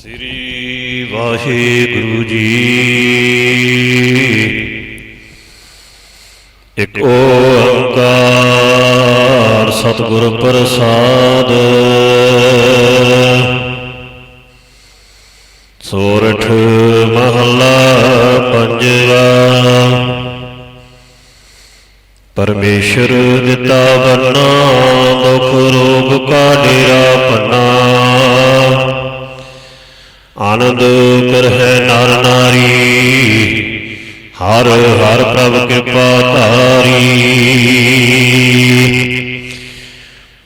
ਸ੍ਰੀ ਵਾਹਿਗੁਰੂ ਜੀ। ਇੱਕ ਓੰਕਾਰ ਸਤਿਗੁਰ ਪ੍ਰਸਾਦ। ਸੋਰਠ ਮਹੱਲਾ ਪੰਜਵਾ। ਪਰਮੇਸ਼ਰ ਦਿੱਤਾ ਵਰਨਾ ਦੁਖ ਰੋਗ ਕਾ ਡੇਰਾ ਹਰ ਕਿਰਪਾ ਧਾਰੀ।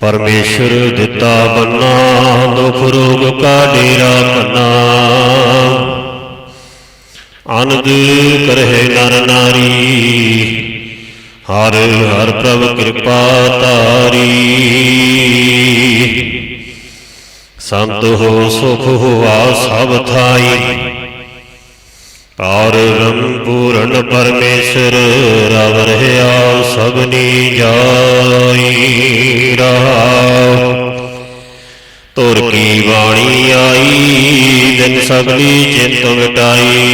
ਪਰਮੇਸ਼ਰ ਦਿੱਤਾ ਬੰਨਾ, ਦੁਖ ਰੋਗ ਕਾ ਡੇਰਾ ਪੰਨਾ ਆਨੰਦ ਕਰਹਿ ਨਰ ਨਾਰੀ। ਹਰ ਹਰ ਪ੍ਰਭ ਕਿਰਪਾ ਧਾਰੀ। ਸੰਤ ਹੋ, ਸੁਖ ਹੋਆ ਸਭ ਥਾਈ। ਪਾਰ ਬ੍ਰਹਮ ਪੂਰਨ ਪਰਮੇਸ਼ਰ, ਰਵ ਰਹਿਆ ਸਭਨੀ ਜਾਈ ਰਹਾਉ। ਤੁਰ ਕੀ ਬਾਣੀ ਆਈ, ਦਿਨ ਸਗਲੀ ਚਿੰਤ ਮਿਟਾਈ।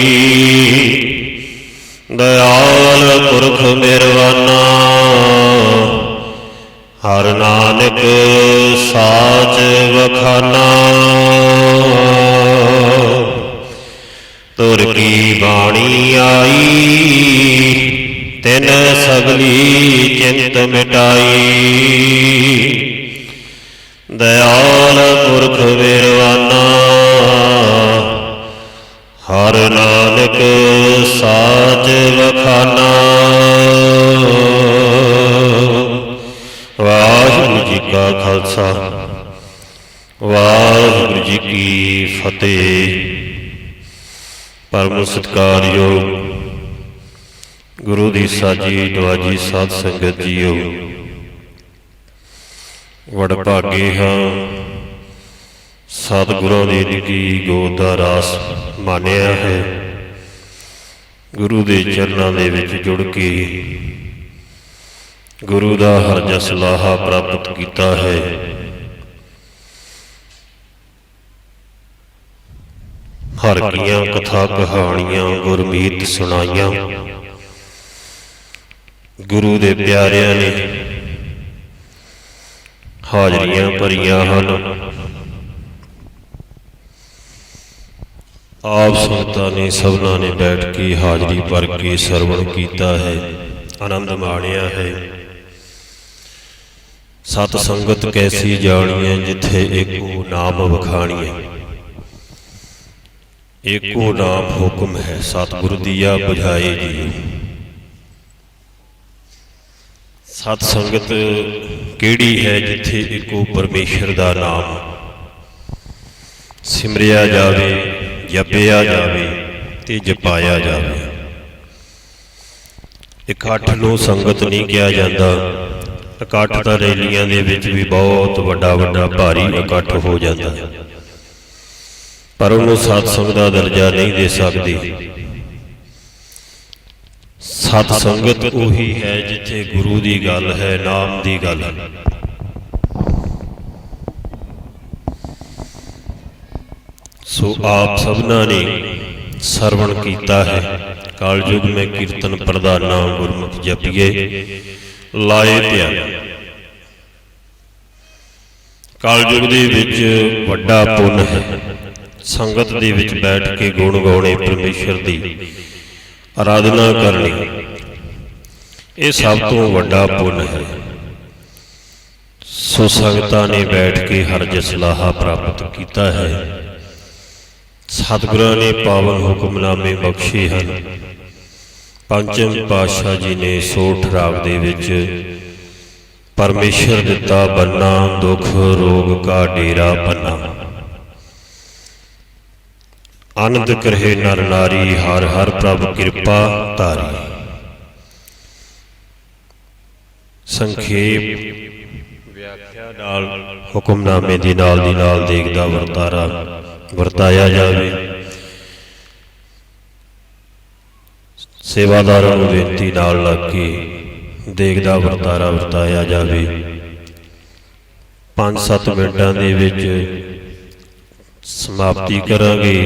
ਦਇਆਲ ਪੁਰਖ ਮਿਹਰਬਾਨਾ ਹਰ ਨਾਨਕ ਸਾਚ ਵਖਾਨਾ। ਤੁਰ ਕੀ ਬਾਣੀ ਆਈ? ਤਿਨ ਸਗਲੀ ਚਿੰਤ ਮਿਟਾਈ। ਦਇਆਲ ਪੁਰਖ ਵੇਰਵਾਨਾ, ਹਰ ਨਾਨਕ ਸਾਚ ਵਖਾਨਾ। ਵਾਹਿਗੁਰੂ ਜੀ ਕਾ ਖਾਲਸਾ, ਵਾਹਿਗੁਰੂ ਜੀ ਕੀ ਫਤਿਹ। ਪਰਮ ਸਤਿਕਾਰਯੋਗ ਗੁਰੂ ਦੀ ਸਾਜੀ ਨਵਾਜੀ ਸਾਧ ਸੰਗਤ ਜੀਓ। ਵਡ ਭਾਗੇ ਹਾਂ। ਸਤਿਗੁਰਾਂ ਦੀ ਨਿੱਕੀ ਗੋਦ ਦਾ ਰਾਸ ਮਾਨਿਆ ਹੈ। ਗੁਰੂ ਦੇ ਚਰਨਾਂ ਦੇ ਵਿੱਚ ਜੁੜ ਕੇ ਗੁਰੂ ਦਾ ਹਰ ਜਸ ਲਾਹਾ ਪ੍ਰਾਪਤ ਕੀਤਾ ਹੈ। ਹਰ ਕੀਆਂ ਕਥਾ ਕਹਾਣੀਆਂ, ਗੁਰਮੀਤ ਸੁਣਾਈਆਂ। ਗੁਰੂ ਦੇ ਪਿਆਰਿਆਂ ਨੇ ਹਾਜ਼ਰੀਆਂ ਭਰੀਆਂ ਹਨ। ਆਪ ਸੰਗਤਾਂ ਨੇ ਸਭਨਾਂ ਨੇ ਬੈਠ ਕੇ ਹਾਜ਼ਰੀ ਭਰ ਕੇ ਸਰਵਣ ਕੀਤਾ ਹੈ, ਆਨੰਦ ਮਾਣਿਆ ਹੈ। ਸਤ ਸੰਗਤ ਕੈਸੀ ਜਾਣੀਏ ਜਿੱਥੇ ਏਕੋ ਨਾਮ ਵਖਾਣੀਏ ਏਕੋ ਨਾਮ ਹੁਕਮ ਹੈ, ਸਤਿਗੁਰ ਦੀਆ ਬੁਝਾਏ ਜੀ। ਸਤ ਸੰਗਤ, ਕਿਹੜੀ ਹੈ ਜਿੱਥੇ ਏਕੋ ਪਰਮੇਸ਼ਰ ਦਾ ਨਾਮ? ਸਿਮਰਿਆ ਜਾਵੇ, ਜਪਿਆ ਜਾਵੇ ਤੇ ਜਪਾਇਆ ਜਾਵੇ। ਇਕੱਠ ਨੂੰ ਸੰਗਤ ਨਹੀਂ ਕਿਹਾ ਜਾਂਦਾ। ਇਕੱਠ ਤਾਂ ਰੈਲੀਆਂ ਦੇ ਵਿੱਚ ਵੀ ਬਹੁਤ ਵੱਡਾ ਵੱਡਾ ਭਾਰੀ ਇਕੱਠ ਹੋ ਜਾਂਦਾ। ਹੈ ਪਰ ਉਹਨੂੰ ਸਤ ਸੰਗਤ ਦਾ ਦਰਜਾ ਨਹੀਂ ਦੇ ਸਕਦੀ। ਸਤ ਸੰਗਤ ਉਹੀ ਹੈ ਜਿੱਥੇ ਗੁਰੂ ਦੀ ਗੱਲ ਹੈ, ਨਾਮ ਦੀ ਗੱਲ ਹੈ। ਸੋ ਆਪ ਸਭਨਾ ਨੇ ਸਰਵਣ ਕੀਤਾ ਹੈ। ਕਾਲਯੁਗ ਮੈਂ ਕੀਰਤਨ ਪ੍ਰਦਾਨਾ ਗੁਰਮੁਖ ਜਪੀਏ, ਲਾਏ ਧਿਆਨ। ਕਾਲਯੁਗ ਦੇ ਵਿੱਚ ਵੱਡਾ ਪੁੰਨ ਹੈ। ਸੰਗਤ ਦੇ ਵਿੱਚ ਬੈਠ ਕੇ ਗੁਣ ਗਾਉਣੇ ਪਰਮੇਸ਼ਰ ਦੀ ਆਰਾਧਨਾ ਕਰਨੀ। ਇਹ ਸਭ ਤੋਂ ਵੱਡਾ ਪੁੰਨ ਹੈ। ਸੋ ਸੰਗਤਾਂ ਨੇ ਬੈਠ ਕੇ ਹਰ ਜਸਲਾਹਾ ਪ੍ਰਾਪਤ ਕੀਤਾ ਹੈ। ਸਤਿਗੁਰਾਂ ਨੇ ਪਾਵਨ ਹੁਕਮਨਾਮੇ ਬਖਸ਼ੇ ਹਨ। ਪੰਚਮ ਪਾਤਸ਼ਾਹ ਜੀ ਨੇ ਸੋਠ ਰਾਗ ਦੇ ਵਿੱਚ ਪਰਮੇਸ਼ਰ ਦਿੱਤਾ ਬੰਨਾ ਦੁਖ ਰੋਗ ਕਾ ਡੇਰਾ ਪੰਨਾ ਆਨੰਦ ਕਰਹਿ ਨਰ ਨਾਰੀ ਹਰ ਹਰ ਪ੍ਰਭ ਕਿਰਪਾ ਧਾਰੀ। ਸੰਖੇਪ ਵਿਆਖਿਆ ਨਾਲ ਹੁਕਮਨਾਮੇ ਦੀ ਨਾਲ ਦੀ ਨਾਲ ਦੇਖਦਾ ਵਰਤਾਰਾ ਵਰਤਾਇਆ ਜਾਵੇ। ਸੇਵਾਦਾਰਾਂ ਨੂੰ ਬੇਨਤੀ ਨਾਲ ਲੱਗ ਕੇ ਦੇਖਦਾ ਵਰਤਾਰਾ ਵਰਤਾਇਆ ਜਾਵੇ। 5-7 ਮਿੰਟਾਂ ਦੇ ਵਿੱਚ ਸਮਾਪਤੀ ਕਰਾਂਗੇ।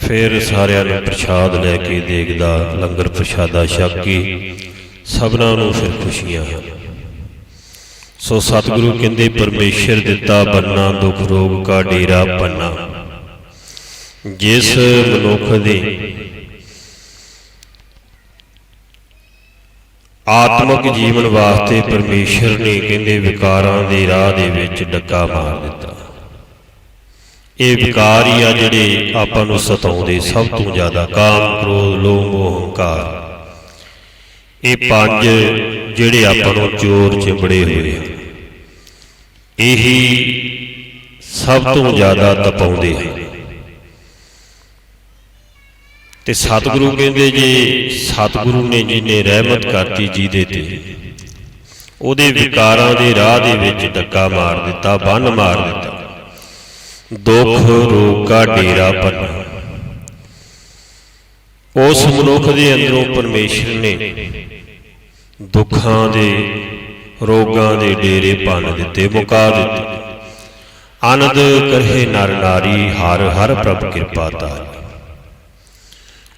ਫਿਰ ਸਾਰਿਆਂ ਨੂੰ ਪ੍ਰਸ਼ਾਦ ਲੈ ਕੇ ਦੇਖਦਾ ਲੰਗਰ ਪ੍ਰਸ਼ਾਦਾ ਛਕ ਕੇ ਸਭਨਾਂ ਨੂੰ ਫਿਰ ਖੁਸ਼ੀਆਂ। ਹਨ ਸੋ ਸਤਿਗੁਰੂ ਕਹਿੰਦੇ, ਪਰਮੇਸ਼ਰ ਦਿੱਤਾ ਬੰਨਾ, ਦੁੱਖ ਰੋਗ ਕਾ ਡੇਰਾ ਪੰਨਾ ਜਿਸ ਮਨੁੱਖ ਦੇ ਆਤਮਿਕ ਜੀਵਨ ਵਾਸਤੇ ਪਰਮੇਸ਼ਰ ਨੇ ਕਹਿੰਦੇ, ਵਿਕਾਰਾਂ ਦੇ ਰਾਹ ਦੇ ਵਿੱਚ ਡੱਕਾ ਮਾਰ ਦਿੱਤਾ। ਇਹ ਵਿਕਾਰ ਹੀ ਆ ਜਿਹੜੇ ਆਪਾਂ ਨੂੰ ਸਤਾਉਂਦੇ, ਸਭ ਤੋਂ ਜ਼ਿਆਦਾ ਕਾਮ, ਕ੍ਰੋਧ, ਲੋਭ ਹੰਕਾਰ ਇਹ ਪੰਜ ਜਿਹੜੇ ਆਪਾਂ ਨੂੰ ਚੋਰ ਚਿੰਬੜੇ ਹੋਏ ਆ। ਇਹੀ ਸਭ ਤੋਂ ਜ਼ਿਆਦਾ ਤਪਾਉਂਦੇ ਹਨ ਤੇ ਸਤਿਗੁਰੂ ਕਹਿੰਦੇ ਜੇ ਸਤਿਗੁਰੂ ਨੇ ਜਿਹਨੇ ਰਹਿਮਤ ਕਰਤੀ ਜਿਹਦੇ ਤੇ, ਉਹਦੇ ਵਿਕਾਰਾਂ ਦੇ ਰਾਹ ਦੇ ਵਿੱਚ ਡੱਕਾ ਮਾਰ ਦਿੱਤਾ, ਬੰਨ ਮਾਰ ਦਿੱਤਾ। ਦੁੱਖ ਰੋਗ ਡੇਰਾ ਪੰਨਾ ਉਸ ਮਨੁੱਖ ਦੇ ਅੰਦਰੋਂ ਪਰਮੇਸ਼ਰ ਨੇ ਦੁੱਖਾਂ ਦੇ, ਰੋਗਾਂ ਦੇ ਡੇਰੇ ਭੰਨ ਦਿੱਤੇ, ਮੁਕਾ ਦਿੱਤੇ। ਆਨੰਦ ਕਰਹੇ ਨਰ ਨਾਰੀ, ਹਰ ਹਰ ਪ੍ਰਭ ਕਿਰਪਾ ਤਾਰੀ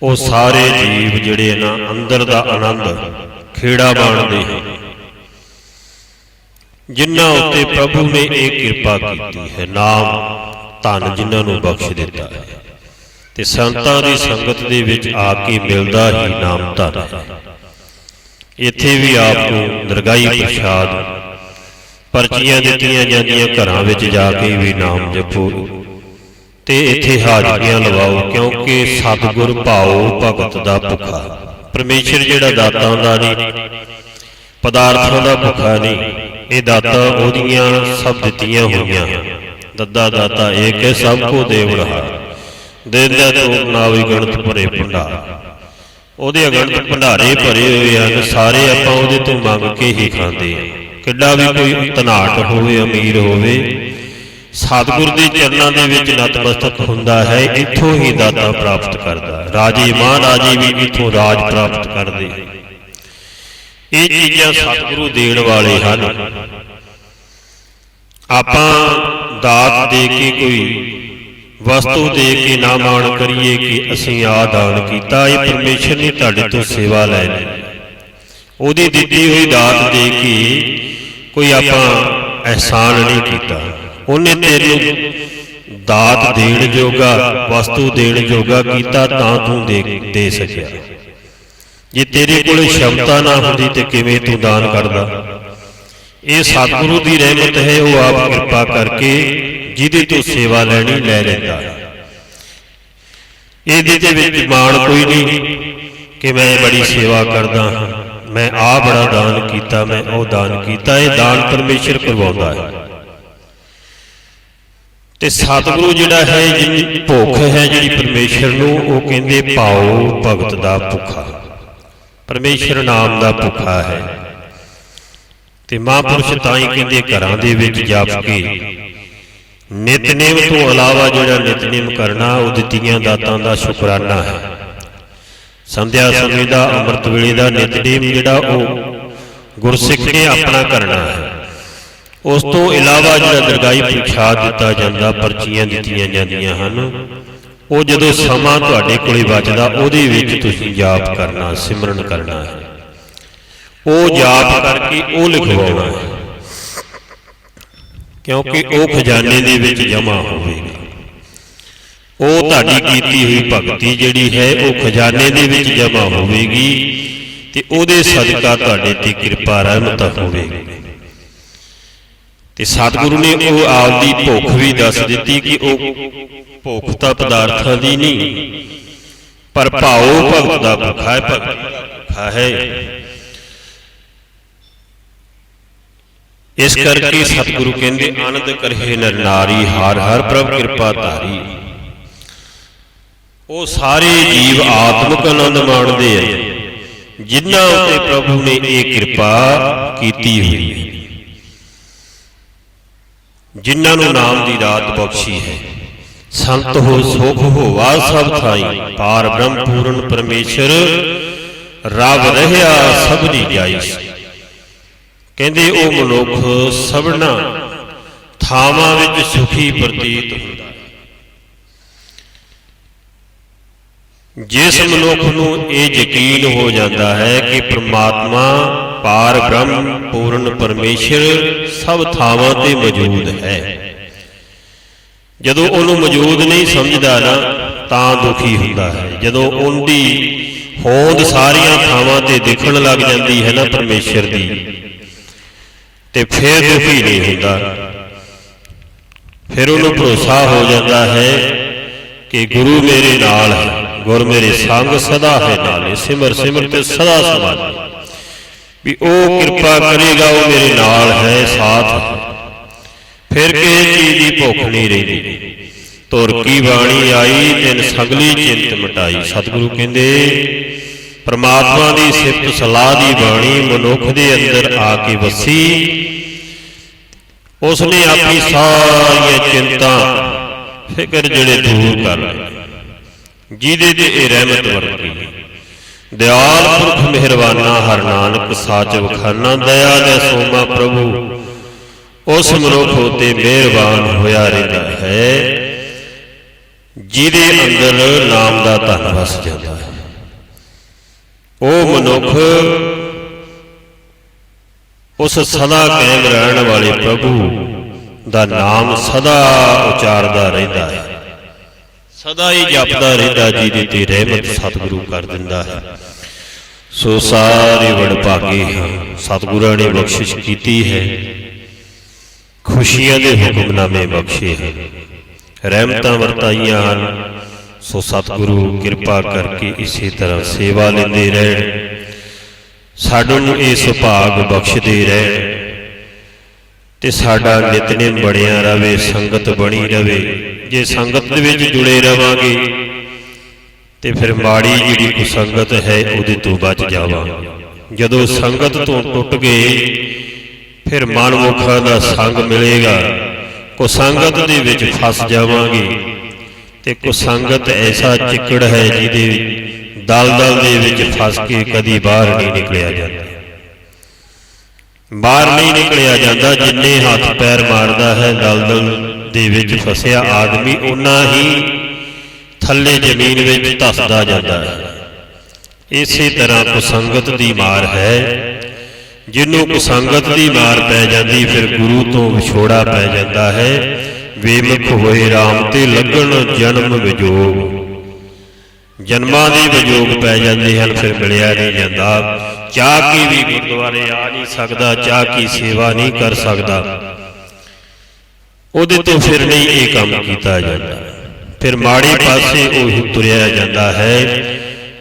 ਉਹ ਸਾਰੇ ਜੀਵ ਜਿਹੜੇ ਨਾ ਅੰਦਰ ਦਾ ਆਨੰਦ, ਖੇੜਾ ਬਾਣਦੇ ਹਨ, ਜਿਨ੍ਹਾਂ ਉੱਤੇ ਪ੍ਰਭੂ ਨੇ ਇਹ ਕਿਰਪਾ ਕੀਤੀ ਹੈ। ਨਾਮ ਧਨ ਜਿਨ੍ਹਾਂ ਨੂੰ ਬਖਸ਼ ਦਿੱਤਾ ਹੈ। ਤੇ ਸੰਤਾਂ ਦੀ ਸੰਗਤ ਦੇ ਵਿੱਚ ਆ ਕੇ ਮਿਲਦਾ ਹੀ ਨਾਮ ਧਨ। ਹੈ ਇੱਥੇ ਵੀ ਆਪ ਨੂੰ ਦਰਗਾਹੀ ਪ੍ਰਸ਼ਾਦ, ਪਰਚੀਆਂ ਦਿੱਤੀਆਂ ਜਾਂਦੀਆਂ ਘਰਾਂ ਵਿੱਚ ਜਾ ਕੇ ਵੀ ਨਾਮ ਜਪੋ। ਤੇ ਇੱਥੇ ਹਾਜ਼ਰੀਆਂ ਲਵਾਓ, ਕਿਉਂਕਿ ਸਤਿਗੁਰ ਭਾਉ ਭਗਤ ਦਾ ਭੁੱਖਾ। ਪਰਮੇਸ਼ਰ ਜਿਹੜਾ ਦਾਤਾਂ ਦਾ ਨਹੀਂ, ਪਦਾਰਥਾਂ ਦਾ ਭੁੱਖਾ ਨਹੀਂ, ਇਹ ਦਾਤਾਂ ਉਹਦੀਆਂ ਸਭ ਦਿੱਤੀਆਂ ਹੋਈਆਂ ਹਨ। ਦੱਦਾ ਦਾਤਾ ਏਕ ਹੈ ਸਭ ਕੋ ਦੇਵ ਰਹਾ। ਦੇਂਦਾ ਤੋਪ ਨਾਵੀ ਗਣਤ ਭਰੇ ਭੰਡਾਰ। ਉਹਦੇ ਅਗਣਤ ਭੰਡਾਰੇ ਭਰੇ ਹੋਏ ਹਨ, ਸਾਰੇ ਆਪਾਂ ਉਹਦੇ ਤੋਂ ਮੰਗ ਕੇ ਹੀ ਖਾਂਦੇ ਹਾਂ। ਕਿੱਡਾ ਵੀ ਕੋਈ ਧਨਾਟ ਹੋਵੇ, ਅਮੀਰ ਹੋਵੇ, ਸਤਿਗੁਰ ਦੇ ਚਰਨਾਂ ਦੇ ਵਿੱਚ ਨਤਮਸਤਕ ਹੁੰਦਾ ਹੈ, ਇੱਥੋਂ ਹੀ ਦਾਤਾ ਪ੍ਰਾਪਤ ਕਰਦਾ ਰਾਜੇ ਮਹਾਰਾਜੇ ਵੀ ਇੱਥੋਂ ਰਾਜ ਪ੍ਰਾਪਤ ਕਰਦੇ ਇਹ ਚੀਜ਼ਾਂ ਸਤਿਗੁਰੂ ਦੇਣ ਵਾਲੇ ਹਨ। ਆਪਾਂ ਦਾਤ ਦੇ ਕੇ ਕੋਈ ਵਸਤੂ ਦੇ ਕੇ ਨਾ ਮਾਣ ਕਰੀਏ ਕਿ ਅਸੀਂ ਆ ਦਾਨ ਕੀਤਾ। ਇਹ ਪਰਮੇਸ਼ਰ ਨੇ ਤੁਹਾਡੇ ਤੋਂ ਸੇਵਾ ਲੈ ਲਈ। ਉਹਦੀ ਦਿੱਤੀ ਹੋਈ ਦਾਤ ਦੇ ਕੇ ਕੋਈ ਆਪਾਂ ਅਹਿਸਾਨ ਨਹੀਂ ਕੀਤਾ। ਉਹਨੇ ਤੈਨੂੰ ਦਾਤ ਦੇਣ ਜੋਗਾ, ਵਸਤੂ ਦੇਣ ਜੋਗਾ ਕੀਤਾ ਤਾਂ ਤੂੰ ਦੇ ਦੇ ਸਕਿਆ। ਜੇ ਤੇਰੇ ਕੋਲ ਸ਼ਬਦਾਂ ਨਾ ਹੁੰਦੀ ਤੇ ਕਿਵੇਂ ਤੂੰ ਦਾਨ ਕਰਦਾ? ਇਹ ਸਤਿਗੁਰੂ ਦੀ ਰਹਿਮਤ ਹੈ ਉਹ ਆਪ ਕਿਰਪਾ ਕਰਕੇ ਜਿਹਦੇ ਤੋਂ ਸੇਵਾ ਲੈਣੀ ਲੈ ਲੈਂਦਾ। ਇਹਦੇ ਦੇ ਵਿੱਚ ਮਾਣ ਕੋਈ ਨਹੀਂ ਕਿ ਮੈਂ ਬੜੀ ਸੇਵਾ ਕਰਦਾ ਹਾਂ। ਮੈਂ ਆ ਬੜਾ ਦਾਨ ਕੀਤਾ ਮੈਂ ਉਹ ਦਾਨ ਕੀਤਾ ਇਹ ਦਾਨ ਪਰਮੇਸ਼ਰ ਕਰਵਾਉਂਦਾ ਹੈ। ਤੇ ਸਤਿਗੁਰੂ ਜਿਹੜਾ ਹੈ ਜਿਹਦੀ ਭੁੱਖ ਹੈ ਜਿਹੜੀ ਪਰਮੇਸ਼ਰ ਨੂੰ ਉਹ ਕਹਿੰਦੇ ਪਾਓ ਭਗਤ ਦਾ ਭੁੱਖਾ। ਪਰਮੇਸ਼ਰ ਨਾਮ ਦਾ ਭੁੱਖਾ ਹੈ। ਤੇ ਮਹਾਂਪੁਰਸ਼ ਤਾਂ ਹੀ ਕਹਿੰਦੇ ਘਰਾਂ ਦੇ ਵਿੱਚ ਜਾਪ ਕੇ। ਨਿਤਨੇਮ ਤੋਂ ਇਲਾਵਾ ਜਿਹੜਾ ਨਿਤਨੇਮ ਕਰਨਾ ਉਹ ਦਿੱਤੀਆਂ ਦਾਤਾਂ ਦਾ ਸ਼ੁਕਰਾਨਾ ਹੈ। ਸੰਧਿਆ ਸਮੇਂ ਦਾ, ਅੰਮ੍ਰਿਤ ਵੇਲੇ ਦਾ ਨਿਤਨੇਮ ਜਿਹੜਾ ਉਹ ਗੁਰਸਿੱਖ ਨੇ ਆਪਣਾ ਕਰਨਾ ਹੈ। ਉਸ ਤੋਂ ਇਲਾਵਾ ਜਿਹੜਾ ਦਰਗਾਹੀ ਪ੍ਰਸ਼ਾਦ ਦਿੱਤਾ ਜਾਂਦਾ, ਪਰਚੀਆਂ ਦਿੱਤੀਆਂ ਜਾਂਦੀਆਂ ਹਨ, ਉਹ ਜਦੋਂ ਸਮਾਂ ਤੁਹਾਡੇ ਕੋਲੇ ਬਚਦਾ ਉਹਦੇ ਵਿੱਚ ਤੁਸੀਂ ਜਾਪ ਕਰਨਾ, ਸਿਮਰਨ ਕਰਨਾ ਹੈ। ਉਹ ਯਾਦ ਕਰਕੇ ਉਹ ਲਿਖਵਾਉਣਾ ਹੈ। ਕਿਉਂਕਿ ਉਹ ਖਜ਼ਾਨੇ ਦੇ ਵਿੱਚ ਜਮਾ ਹੋਵੇਗਾ। ਉਹ ਤੁਹਾਡੀ ਕੀਤੀ ਹੋਈ ਭਗਤੀ ਜਿਹੜੀ ਹੈ, ਉਹ ਖਜ਼ਾਨੇ ਦੇ ਵਿੱਚ ਜਮ੍ਹਾਂ ਹੋਵੇਗੀ ਤੇ ਉਹਦੇ ਸਦਕਾ ਤੁਹਾਡੇ ਤੇ ਕਿਰਪਾ ਰਹਿਮਤ ਹੋਵੇਗੀ। ਤੇ ਸਤਿਗੁਰੂ ਨੇ ਉਹ ਆਪਦੀ ਭੁੱਖ ਵੀ ਦੱਸ ਦਿੱਤੀ ਕਿ ਉਹ ਭੁੱਖ ਤਾਂ ਪਦਾਰਥਾਂ ਦੀ ਨਹੀਂ, ਪਰ ਭਾਉ ਭਗਤ ਦਾ ਭੁੱਖਾ ਹੈ, ਭਗਤ ਹੈ। ਇਸ ਕਰਕੇ ਸਤਿਗੁਰੂ ਕਹਿੰਦੇ, ਆਨੰਦ ਕਰਹੇ ਨਰ ਨਾਰੀ, ਹਰ ਹਰ ਪ੍ਰਭ ਕਿਰਪਾ ਧਾਰੀ। ਉਹ ਸਾਰੇ ਜੀਵ ਆਤਮਿਕ ਆਨੰਦ ਮਾਣਦੇ ਆ। ਜਿਨ੍ਹਾਂ ਉਤੇ ਪ੍ਰਭੂ ਨੇ ਇਹ ਕਿਰਪਾ ਕੀਤੀ ਹੋਈ ਹੈ। ਜਿਨ੍ਹਾਂ ਨੂੰ ਨਾਮ ਦੀ ਰਾਤ ਬਖਸ਼ੀ ਹੈ। ਸੰਤ ਹੋ, ਸੁਖ ਹੋਵਾ ਸਭ ਥਾਈ। ਪਾਰ ਬ੍ਰਹਮ ਪੂਰਨ ਪਰਮੇਸ਼ਰ, ਰਬ ਰਹਿਆ ਦੀ ਜਾਈ ਕਹਿੰਦੇ ਉਹ ਮਨੁੱਖ ਸਭਨਾ ਥਾਵਾਂ ਵਿੱਚ ਸੁਖੀ ਪ੍ਰਤੀਤ ਹੁੰਦਾ ਹੈ। ਜਿਸ ਮਨੁੱਖ ਨੂੰ ਇਹ ਯਕੀਨ ਹੋ ਜਾਂਦਾ ਹੈ ਕਿ ਪ੍ਰਮਾਤਮਾ, ਪਾਰ ਬ੍ਰਹਮ, ਪੂਰਨ ਪਰਮੇਸ਼ਰ ਸਭ ਥਾਵਾਂ ਤੇ ਮੌਜੂਦ ਹੈ। ਜਦੋਂ ਉਹਨੂੰ ਮੌਜੂਦ ਨਹੀਂ ਸਮਝਦਾ ਨਾ, ਤਾਂ ਦੁਖੀ ਹੁੰਦਾ ਹੈ। ਜਦੋਂ ਉਹਦੀ ਹੋਂਦ ਸਾਰੀਆਂ ਥਾਵਾਂ ਤੇ ਦਿਖਣ ਲੱਗ ਜਾਂਦੀ ਹੈ ਨਾ ਪਰਮੇਸ਼ਰ ਦੀ ਤੇ ਫਿਰ ਦੁਖੀ ਨਹੀਂ ਹੁੰਦਾ। ਫਿਰ ਉਹਨੂੰ ਭਰੋਸਾ ਹੋ ਜਾਂਦਾ ਹੈ ਕਿ ਗੁਰੂ ਮੇਰੇ ਨਾਲ ਹੈ, ਗੁਰ ਮੇਰੇ ਸੰਗ ਸਦਾ ਹੈ ਨਾਲੇ ਸਿਮਰ ਸਿਮਰ ਤੇ ਸਦਾ ਸਮਾਧੀ ਵੀ ਉਹ ਕਿਰਪਾ ਕਰੇਗਾ, ਉਹ ਮੇਰੇ ਨਾਲ ਹੈ, ਸਾਥ ਫਿਰ ਕਿਸੇ ਚੀਜ਼ ਦੀ ਭੁੱਖ ਨਹੀਂ ਰਹਿੰਦੀ। ਤੁਰ ਕੀ ਬਾਣੀ ਆਈ, ਤਿਨ ਸਗਲੀ ਚਿੰਤ ਮਿਟਾਈ। ਸਤਿਗੁਰੂ ਕਹਿੰਦੇ ਪ੍ਰਮਾਤਮਾ ਦੀ ਸਿਫਤ ਸਲਾਹ ਦੀ ਬਾਣੀ ਮਨੁੱਖ ਦੇ ਅੰਦਰ ਆ ਕੇ ਵਸੀ। ਉਸ ਨੇ ਆਪਣੀ ਸਾਰੀਆਂ ਚਿੰਤਾ, ਫਿਕਰ ਜਿਹੜੇ ਦੂਰ ਕਰ ਲਏ। ਜਿਹਦੇ ਤੇ ਇਹ ਰਹਿਮਤ ਵਰਤੀ। ਦਿਆਲ ਪੁਰਖ ਮਿਹਰਬਾਨਾ, ਹਰ ਨਾਨਕ ਸਾਚਵ ਖਾਨਾ ਦਇਆ ਦੇ ਸੋਮਾ ਪ੍ਰਭੂ। ਉਸ ਮਨੁੱਖ ਉਤੇ ਮਿਹਰਬਾਨ ਹੋਇਆ ਰਹਿੰਦਾ ਹੈ, ਜਿਹਦੇ ਅੰਦਰ ਨਾਮ ਦਾ ਧਨ ਵਸ ਜਾਂਦਾ ਹੈ। ਉਹ ਮਨੁੱਖ, ਉਸ ਸਦਾ ਕਾਇਮ ਰਹਿਣ ਵਾਲੇ ਪ੍ਰਭੂ ਦਾ ਨਾਮ ਸਦਾ ਉਚਾਰਦਾ ਰਹਿੰਦਾ ਹੈ। ਸਦਾ ਹੀ ਜਪਦਾ ਰਹਿੰਦਾ ਜਿਹਦੇ ਤੇ ਰਹਿਮਤ ਸਤਿਗੁਰੂ ਕਰ ਦਿੰਦਾ ਹੈ। ਸੋ ਸਾਰੇ ਵਡਭਾਗੇ ਹਾਂ, ਸਤਿਗੁਰਾਂ ਨੇ ਬਖਸ਼ਿਸ਼ ਕੀਤੀ ਹੈ। ਖੁਸ਼ੀਆਂ ਦੇ ਹੁਕਮਨਾਮੇ ਬਖਸ਼ੇ ਹਨ। ਰਹਿਮਤਾਂ ਵਰਤਾਈਆਂ ਹਨ। ਸੋ ਸਤਿਗੁਰੂ ਕਿਰਪਾ ਕਰਕੇ ਇਸੇ ਤਰ੍ਹਾਂ ਸੇਵਾ ਲੈਂਦੇ ਰਹਿਣ। ਸਾਨੂੰ ਇਹ ਸੁਭਾਗ ਬਖਸ਼ਦੇ ਰਹਿਣ ਤੇ ਸਾਡਾ ਨਿਤਨੇਮ ਬਣਿਆ ਰਵੇ, ਸੰਗਤ ਬਣੀ ਰਵੇ। ਜੇ ਸੰਗਤ ਦੇ ਵਿੱਚ ਜੁੜੇ ਰਵਾਂਗੇ, ਤੇ ਫਿਰ ਮਾੜੀ ਜਿਹੜੀ ਕੁਸੰਗਤ ਹੈ, ਉਹਦੇ ਤੋਂ ਬਚ ਜਾਵਾਂਗੇ। ਜਦੋਂ ਸੰਗਤ ਤੋਂ ਟੁੱਟ ਗਏ, ਫਿਰ ਮਨਮੁਖਾਂ ਦਾ ਸੰਗ ਮਿਲੇਗਾ। ਕੁਸੰਗਤ ਦੇ ਵਿੱਚ ਫਸ ਜਾਵਾਂਗੇ। ਤੇ ਕੁਸੰਗਤ ਐਸਾ ਚਿੱਕੜ ਹੈ ਜਿਹਦੇ ਦਲਦਲ ਦੇ ਵਿੱਚ ਫਸ ਕੇ ਕਦੀ ਬਾਹਰ ਨਹੀਂ ਨਿਕਲਿਆ ਜਾਂਦਾ। ਬਾਹਰ ਨਹੀਂ ਨਿਕਲਿਆ ਜਾਂਦਾ, ਜਿੰਨੇ ਹੱਥ ਪੈਰ ਮਾਰਦਾ ਹੈ, ਦਲਦਲ ਦੇ ਵਿੱਚ ਫਸਿਆ ਆਦਮੀ ਉਨਾ ਹੀ ਥੱਲੇ ਜ਼ਮੀਨ ਵਿੱਚ ਧੱਸਦਾ ਜਾਂਦਾ ਹੈ। ਇਸੇ ਤਰ੍ਹਾਂ ਕੁਸੰਗਤ ਦੀ ਮਾਰ ਹੈ। ਜਿਹਨੂੰ ਕੁਸੰਗਤ ਦੀ ਮਾਰ ਪੈ ਜਾਂਦੀ, ਫਿਰ ਗੁਰੂ ਤੋਂ ਵਿਛੋੜਾ ਪੈ ਜਾਂਦਾ ਹੈ। ਵੇਮੁਖ ਹੋਏ RAM ਤੇ ਲੱਗਣ ਜਨਮ ਵਿਜੋਗ। ਜਨਮਾਂ ਦੇ ਵਿਜੋਗ ਪੈ ਜਾਂਦੇ ਹਨ, ਫਿਰ ਮਿਲਿਆ ਨਹੀਂ ਜਾਂਦਾ। ਚਾਹ ਕੀ ਵੀ ਗੁਰਦੁਆਰੇ ਆ ਨਹੀਂ ਸਕਦਾ, ਚਾਹ ਕੀ ਸੇਵਾ ਨਹੀਂ ਕਰ ਸਕਦਾ। ਉਹਦੇ ਤੋਂ ਫਿਰ ਨਹੀਂ ਇਹ ਕੰਮ ਕੀਤਾ ਜਾਂਦਾ। ਫਿਰ ਮਾੜੇ ਪਾਸੇ ਉਹ ਤੁਰਿਆ ਜਾਂਦਾ ਹੈ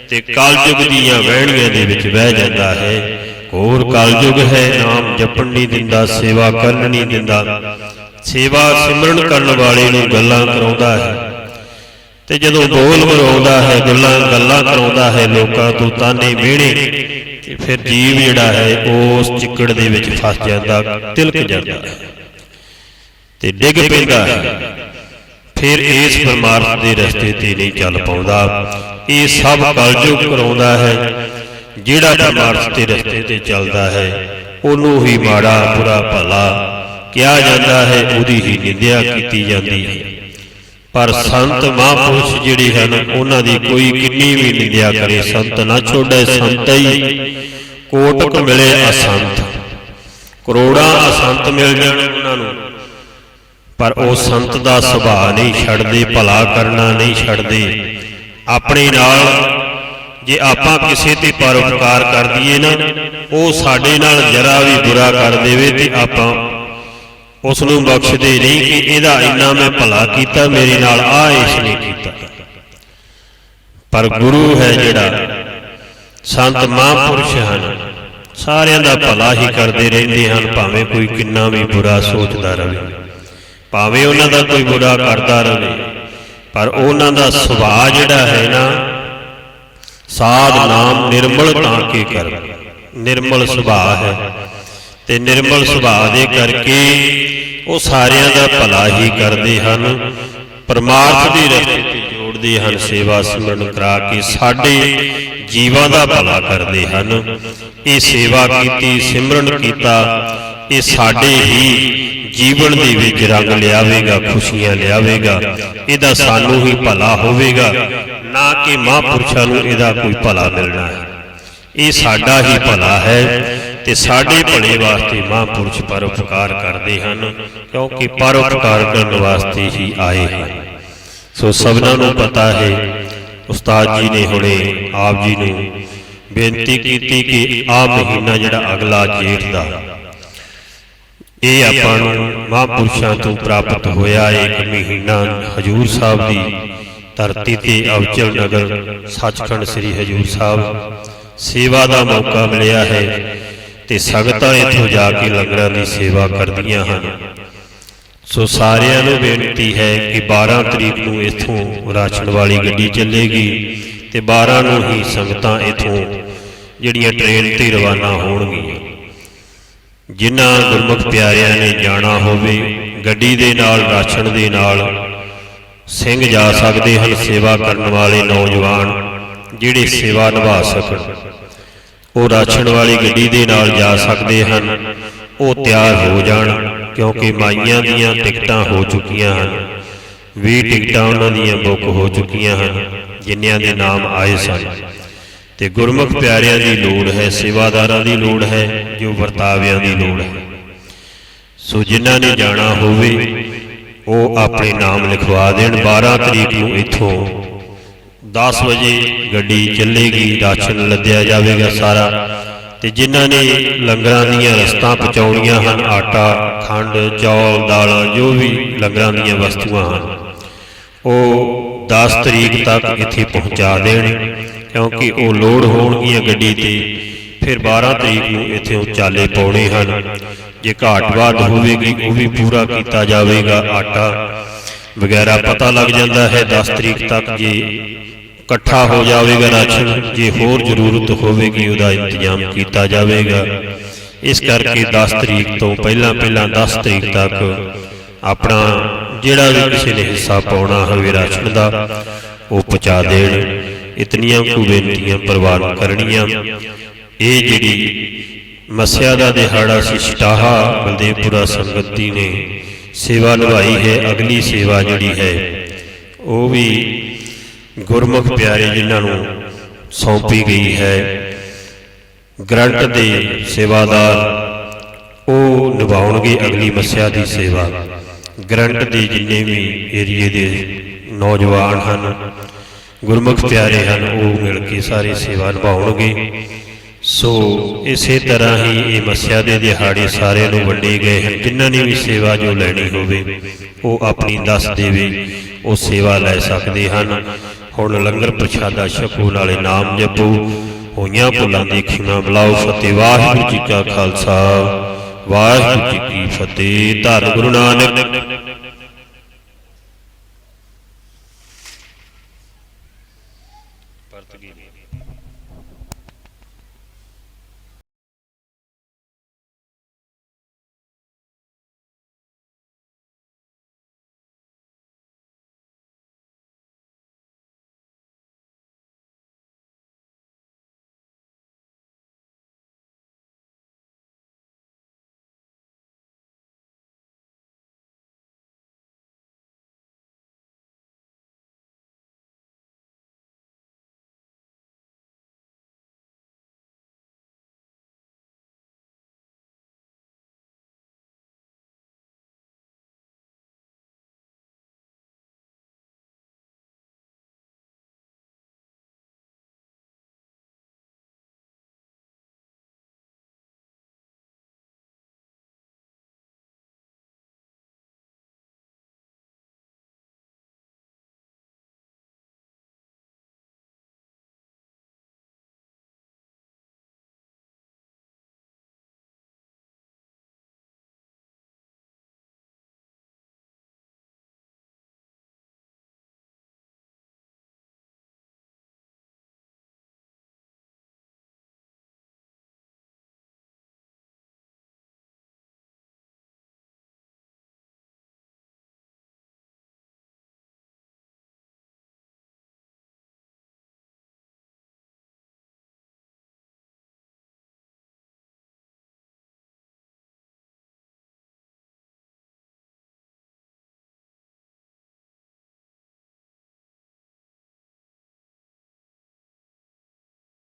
ਤੇ ਕਲਯੁਗ ਦੀਆਂ ਵਹਿਣੀਆਂ ਦੇ ਵਿੱਚ ਬਹਿ ਜਾਂਦਾ ਹੈ। ਹੋਰ ਕਲਯੁਗ ਹੈ, ਨਾਮ ਜਪਣ ਨਹੀਂ ਦਿੰਦਾ, ਸੇਵਾ ਕਰਨ ਨਹੀਂ ਦਿੰਦਾ। ਸੇਵਾ ਸਿਮਰਨ ਕਰਨ ਵਾਲੇ ਨੂੰ ਗੱਲਾਂ ਕਰਾਉਂਦਾ ਹੈ। ਤੇ ਜਦੋਂ ਬੋਲ ਮਰਾਉਂਦਾ ਹੈ, ਗੱਲਾਂ ਗੱਲਾਂ ਕਰਾਉਂਦਾ ਹੈ, ਲੋਕਾਂ ਤੋਂ ਤਾਨੇ ਮਿਹਣੇ ਤੇ ਫਿਰ ਜੀਵ ਜਿਹੜਾ ਹੈ, ਉਸ ਚਿੱਕੜ ਦੇ ਵਿੱਚ ਫਸ ਜਾਂਦਾ, ਤਿਲਕ ਜਾਂਦਾ। ਹੈ ਤੇ ਡਿੱਗ ਪੈਂਦਾ ਹੈ। ਫਿਰ ਇਸ ਪਰਮਾਰਥ ਦੇ ਰਸਤੇ ਤੇ ਨਹੀਂ ਚੱਲ ਪਾਉਂਦਾ। ਇਹ ਸਭ ਕਲਯੁਗ ਕਰਾਉਂਦਾ ਹੈ। ਜਿਹੜਾ ਪਰਮਾਰਥ ਦੇ ਰਸਤੇ ਤੇ ਚੱਲਦਾ ਹੈ, ਉਹਨੂੰ ਹੀ ਮਾੜਾ ਬੁਰਾ ਭਲਾ ਕਿਹਾ ਜਾਂਦਾ ਹੈ, ਉਹਦੀ ਹੀ ਨਿੰਦਿਆ ਕੀਤੀ ਜਾਂਦੀ ਹੈ। ਪਰ ਸੰਤ ਮਹਾਂਪੁਰਸ਼ ਜਿਹੜੇ ਹਨ, ਉਹਨਾਂ ਦੀ ਕੋਈ ਕਿੰਨੀ ਵੀ ਨਿੰਦਿਆ ਕਰੇ, ਸੰਤ ਨਾ ਛੋੜੇ, ਸੰਤ ਕੋਟਕ ਮਿਲੇ ਅਸੰਤ। ਕਰੋੜਾਂ ਅਸੰਤ ਮਿਲ ਜਾਣ ਉਹਨਾਂ ਨੂੰ, ਪਰ ਉਹ ਸੰਤ ਦਾ ਸੁਭਾਅ ਨਹੀਂ ਛੱਡਦੇ, ਭਲਾ ਕਰਨਾ ਨਹੀਂ ਛੱਡਦੇ। ਆਪਣੇ ਨਾਲ ਜੇ ਆਪਾਂ ਕਿਸੇ ਤੇ ਪਰਉਪਕਾਰ ਕਰ ਦਈਏ ਨਾ, ਉਹ ਸਾਡੇ ਨਾਲ ਜਰਾ ਵੀ ਬੁਰਾ ਕਰ ਦੇਵੇ ਤੇ ਆਪਾਂ ਉਸ ਨੂੰ ਬਖਸ਼ਦੇ ਨਹੀਂ ਕਿ ਇਹਦਾ ਇੰਨਾ ਮੈਂ ਭਲਾ ਕੀਤਾ, ਮੇਰੇ ਨਾਲ ਆ ਇਸ ਨੇ ਕੀਤਾ। ਪਰ ਗੁਰੂ ਹੈ ਜਿਹੜਾ, ਸੰਤ ਮਹਾਂਪੁਰਸ਼ ਹਨ, ਸਾਰਿਆਂ ਦਾ ਭਲਾ ਹੀ ਕਰਦੇ ਰਹਿੰਦੇ ਹਨ, ਭਾਵੇਂ ਕੋਈ ਕਿੰਨਾ ਵੀ ਬੁਰਾ ਸੋਚਦਾ ਰਹੇ। ਭਾਵੇਂ ਉਹਨਾਂ ਦਾ ਕੋਈ ਬੁਰਾ ਕਰਦਾ ਰਹੇ, ਪਰ ਉਹਨਾਂ ਦਾ ਸੁਭਾਅ ਜਿਹੜਾ ਹੈ ਨਾ, ਸਾਧ ਨਾਮ ਨਿਰਮਲ ਤਾਂ ਕੇ ਕਰ? ਨਿਰਮਲ ਸੁਭਾਅ ਹੈ। ਤੇ ਨਿਰਮਲ ਸੁਭਾਅ ਦੇ ਕਰਕੇ ਉਹ ਸਾਰਿਆਂ ਦਾ ਭਲਾ ਹੀ ਕਰਦੇ ਹਨ। ਪਰਮਾਰਥ ਦੀ ਰਸਤੇ ਤੇ ਜੋੜਦੇ ਹਨ, ਸੇਵਾ ਸਿਮਰਨ ਕਰਾ ਕੇ ਸਾਡੇ ਜੀਵਾਂ ਦਾ ਭਲਾ ਕਰਦੇ ਹਨ। ਇਹ ਸੇਵਾ ਕੀਤੀ, ਸਿਮਰਨ ਕੀਤਾ, ਇਹ ਸਾਡੇ ਹੀ ਜੀਵਨ ਦੇ ਵਿੱਚ ਰੰਗ ਲਿਆਵੇਗਾ, ਖੁਸ਼ੀਆਂ ਲਿਆਵੇਗਾ, ਇਹਦਾ ਸਾਨੂੰ ਹੀ ਭਲਾ ਹੋਵੇਗਾ। ਨਾ ਕਿ ਮਹਾਂਪੁਰਸ਼ਾਂ ਨੂੰ ਇਹਦਾ ਕੋਈ ਭਲਾ ਮਿਲਣਾ ਹੈ। ਇਹ ਸਾਡਾ ਹੀ ਭਲਾ ਹੈ। ਤੇ ਸਾਡੇ ਭਲੇ ਵਾਸਤੇ ਮਹਾਂਪੁਰਸ਼ ਪਰਉਪਕਾਰ ਕਰਦੇ ਹਨ, ਕਿਉਂਕਿ ਪਰਉਪਕਾਰ ਕਰਨ ਵਾਸਤੇ ਹੀ ਆਏ ਹਨ। ਸੋ ਸਭਨਾਂ ਨੂੰ ਪਤਾ ਹੈ, ਉਸਤਾਦ ਜੀ ਨੇ ਹੁਣੇ ਆਪ ਜੀ ਨੂੰ ਬੇਨਤੀ ਕੀਤੀ ਕਿ ਆ ਮਹੀਨਾ ਜਿਹੜਾ ਅਗਲਾ ਜੇਠ ਦਾ, ਇਹ ਆਪਾਂ ਨੂੰ ਮਹਾਂਪੁਰਸ਼ਾਂ ਤੋਂ ਪ੍ਰਾਪਤ ਹੋਇਆ ਇੱਕ ਮਹੀਨਾ ਹਜੂਰ ਸਾਹਿਬ ਦੀ ਧਰਤੀ ਤੇ ਅਵਚਲ ਨਗਰ, ਸੱਚਖੰਡ ਸ੍ਰੀ ਹਜੂਰ ਸਾਹਿਬ। ਸੇਵਾ ਦਾ ਮੌਕਾ ਮਿਲਿਆ ਹੈ। ਤੇ ਸੰਗਤਾਂ ਇੱਥੋਂ ਜਾ ਕੇ ਲੰਗਰਾਂ ਦੀ ਸੇਵਾ ਕਰਦੀਆਂ ਹਨ। ਸੋ ਸਾਰਿਆਂ ਨੂੰ ਬੇਨਤੀ ਹੈ ਕਿ 12 ਤਰੀਕ ਨੂੰ ਇੱਥੋਂ ਰਾਸ਼ਨ ਵਾਲੀ ਗੱਡੀ ਚੱਲੇਗੀ ਤੇ 12 ਨੂੰ ਹੀ ਸੰਗਤਾਂ ਇੱਥੋਂ ਜਿਹੜੀਆਂ ਟ੍ਰੇਨ ਤੇ ਰਵਾਨਾ ਹੋਣਗੀਆਂ। ਜਿਨ੍ਹਾਂ ਗੁਰਮੁਖ ਪਿਆਰਿਆਂ ਨੇ ਜਾਣਾ ਹੋਵੇ, ਗੱਡੀ ਦੇ ਨਾਲ, ਰਾਸ਼ਨ ਦੇ ਨਾਲ ਸਿੰਘ ਜਾ ਸਕਦੇ ਹਨ ਸੇਵਾ ਕਰਨ ਵਾਲੇ ਨੌਜਵਾਨ ਜਿਹੜੇ ਸੇਵਾ ਨਿਭਾ ਸਕਣ। ਉਹ ਰਾਸ਼ਨ ਵਾਲੀ ਗੱਡੀ ਦੇ ਨਾਲ ਜਾ ਸਕਦੇ ਹਨ। ਉਹ ਤਿਆਰ ਹੋ ਜਾਣ, ਕਿਉਂਕਿ ਮਾਈਆਂ ਦੀਆਂ ਟਿਕਟਾਂ ਹੋ ਚੁੱਕੀਆਂ ਹਨ। 20 ਟਿਕਟਾਂ ਉਹਨਾਂ ਦੀਆਂ ਬੁੱਕ ਹੋ ਚੁੱਕੀਆਂ ਹਨ ਜਿਨ੍ਹਾਂ ਦੇ ਨਾਮ ਆਏ ਸਨ। ਤੇ ਗੁਰਮੁਖ ਪਿਆਰਿਆਂ ਦੀ ਲੋੜ ਹੈ, ਸੇਵਾਦਾਰਾਂ ਦੀ ਲੋੜ ਹੈ, ਜੋ ਵਰਤਾਵਿਆਂ ਦੀ ਲੋੜ ਹੈ। ਸੋ ਜਿਨ੍ਹਾਂ ਨੇ ਜਾਣਾ ਹੋਵੇ, ਉਹ ਆਪਣੇ ਨਾਮ ਲਿਖਵਾ ਦੇਣ। 12 ਤਰੀਕ ਨੂੰ ਇੱਥੋਂ 10 ਵਜੇ ਗੱਡੀ ਚੱਲੇਗੀ, ਰਾਸ਼ਨ ਲੱਦਿਆ ਜਾਵੇਗਾ ਸਾਰਾ। ਤੇ ਜਿਨ੍ਹਾਂ ਨੇ ਲੰਗਰਾਂ ਦੀਆਂ ਰਸਤਾਂ ਪਹੁੰਚਾਉਣੀਆਂ ਹਨ, ਆਟਾ, ਖੰਡ, ਚੌਲ, ਦਾਲਾਂ, ਜੋ ਵੀ ਲੰਗਰਾਂ ਦੀਆਂ ਵਸਤੂਆਂ ਹਨ, ਉਹ 10 ਤਰੀਕ ਤੱਕ ਇੱਥੇ ਪਹੁੰਚਾ ਦੇਣ, ਕਿਉਂਕਿ ਉਹ ਲੋਡ ਹੋਣਗੀਆਂ ਗੱਡੀ ਤੇ। ਫਿਰ 12 ਤਰੀਕ ਨੂੰ ਇੱਥੇ ਉਚਾਲੇ ਪਾਉਣੇ ਹਨ। ਜੇ ਘਾਟ ਵਾਧ ਹੋਵੇਗੀ, ਉਹ ਵੀ ਪੂਰਾ ਕੀਤਾ ਜਾਵੇਗਾ ਆਟਾ। ਵਗੈਰਾ ਪਤਾ ਲੱਗ ਜਾਂਦਾ ਹੈ 10 ਤਰੀਕ ਤੱਕ ਜੇ ਇਕੱਠਾ ਹੋ ਜਾਵੇਗਾ ਰਾਸ਼ਨ ਜੇ ਹੋਰ ਜ਼ਰੂਰਤ ਹੋਵੇਗੀ ਉਹਦਾ ਇੰਤਜ਼ਾਮ ਕੀਤਾ ਜਾਵੇਗਾ। ਇਸ ਕਰਕੇ 10 ਤਰੀਕ ਤੋਂ ਪਹਿਲਾਂ ਪਹਿਲਾਂ 10 ਤਰੀਕ ਤੱਕ ਆਪਣਾ ਜਿਹੜਾ ਵੀ ਕਿਸੇ ਨੇ ਹਿੱਸਾ ਪਾਉਣਾ ਹੋਵੇ ਰਾਸ਼ਨ ਦਾ ਉਹ ਪਹੁੰਚਾ ਦੇਣ। ਇਤਨੀਆਂ ਕੁ ਬੇਨਤੀਆਂ ਪ੍ਰਵਾਨ ਕਰਨੀਆਂ। ਇਹ ਜਿਹੜੀ ਮਸਿਆ ਦਾ ਦਿਹਾੜਾ ਸੀ ਛਟਾਹਾ ਬਲਦੇਵਪੁਰਾ ਸੰਗਤੀ ਨੇ। ਸੇਵਾ ਨਿਭਾਈ ਹੈ ਅਗਲੀ ਸੇਵਾ ਜਿਹੜੀ ਹੈ ਉਹ ਵੀ ਗੁਰਮੁਖ ਪਿਆਰੇ ਜਿਨ੍ਹਾਂ ਨੂੰ ਸੌਂਪੀ ਗਈ ਹੈ। ਗ੍ਰੰਟ ਦੇ ਸੇਵਾਦਾਰ ਉਹ ਨਿਭਾਉਣਗੇ ਅਗਲੀ ਮੱਸਿਆ ਦੀ ਸੇਵਾ। ਗ੍ਰੰਟ ਦੇ ਜਿੰਨੇ ਵੀ ਏਰੀਏ ਦੇ ਨੌਜਵਾਨ ਹਨ, ਗੁਰਮੁਖ ਪਿਆਰੇ ਹਨ, ਉਹ ਮਿਲ ਕੇ ਸਾਰੇ ਸੇਵਾ ਨਿਭਾਉਣਗੇ। ਸੋ ਇਸੇ ਤਰ੍ਹਾਂ ਹੀ ਇਹ ਮੱਸਿਆ ਦੇ ਦਿਹਾੜੇ ਸਾਰਿਆਂ ਨੂੰ ਵੰਡੇ ਗਏ ਹਨ। ਜਿਨ੍ਹਾਂ ਨੇ ਵੀ ਸੇਵਾ ਜੋ ਲੈਣੀ ਹੋਵੇ, ਉਹ ਆਪਣੀ ਦੱਸ ਦੇਵੇ, ਉਹ ਸੇਵਾ ਲੈ ਸਕਦੇ ਹਨ। ਹੁਣ ਲੰਗਰ ਪ੍ਰਸ਼ਾਦਾ ਛਕੋ, ਨਾਲੇ ਨਾਮ ਜਪੋ। ਹੋਈਆਂ ਭੁੱਲਾਂ ਦੀ ਖਿਮਾ ਬਲਾਓ, ਫਤਿਹ। ਵਾਹਿਗੁਰੂ ਜੀ ਕਾ ਖਾਲਸਾ। ਵਾਹਿਗੁਰੂ ਜੀ ਕੀ ਫਤਿਹ। ਧੰਨ ਗੁਰੂ ਨਾਨਕ।